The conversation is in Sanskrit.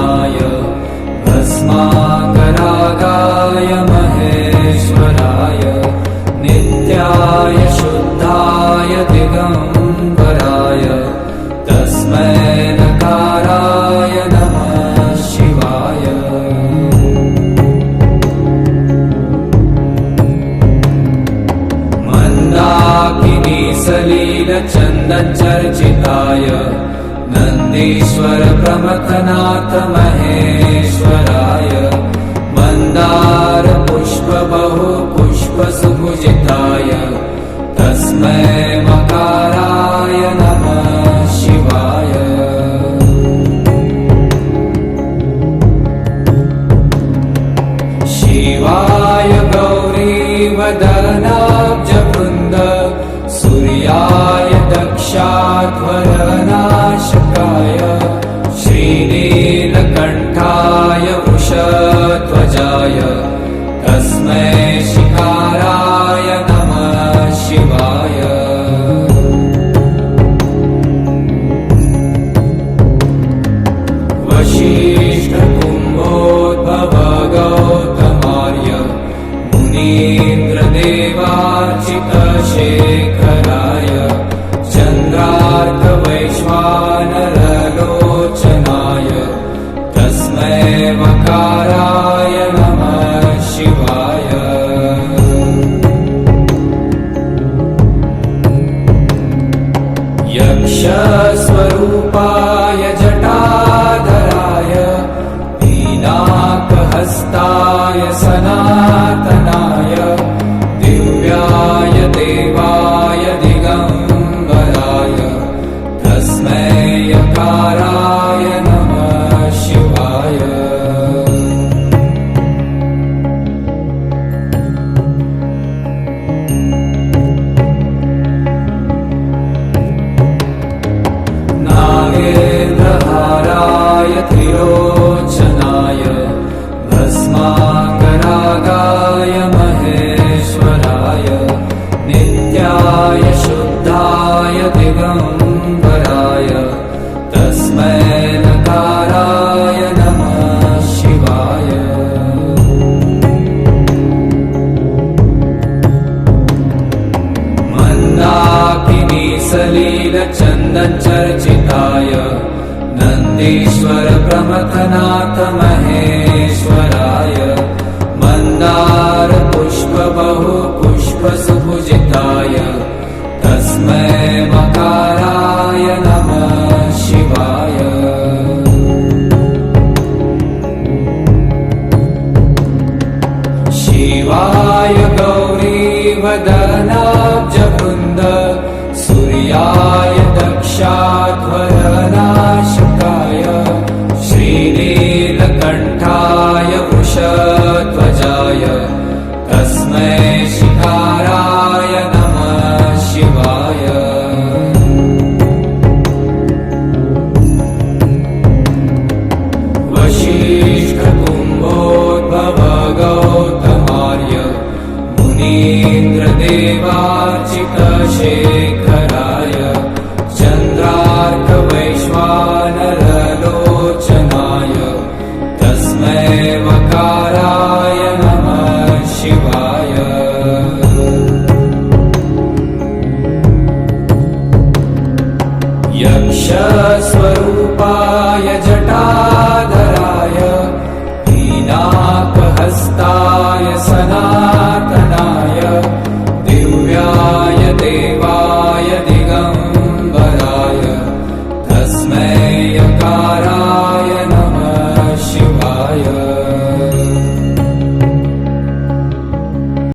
लोचनाय भस्माकरागाय महेश्वराय नित्याय शुद्धाय दिगम्बराय तस्मै नकाराय नमः शिवाय। मन्दाकिनी सलीलचन्दचर्चिताय नन्दीश्वर प्रमथनाथ महेश्वराय मन्दार पुष्प बहु पुष्प सुभुजिताय तस्मै मकाराय नमः शिवाय। शिवाय गौरीवदनाब्जवृन्द सूर्याय दक्षाध्वरनाशकाय वशिष्ठकुम्भोद्भव गौतमार्य मुनीन्द्रदेवार्चितशेखराय चन्द्रार्कवैश्वानरलोचनाय तस्मै मकाराय नमः शिवाय। यक्षस्वरूपाय जटाधराय पीनाकहस्ताय सनातनाय दिव्याय देवाय दिगम्बराय तस्मै यकाराय सलीलचन्दचर्चिताय नन्दीश्वर प्रमथनाथ महेश्वराय मन्दार पुष्प बहु पुष्प सुभुजिताय तस्मै मकाराय नमः शिवाय। शिवाय गौरीवदनाब्जवृन्द कंठा ईशस्वरूपाय जटाधराय दीनाकहस्ताय सदा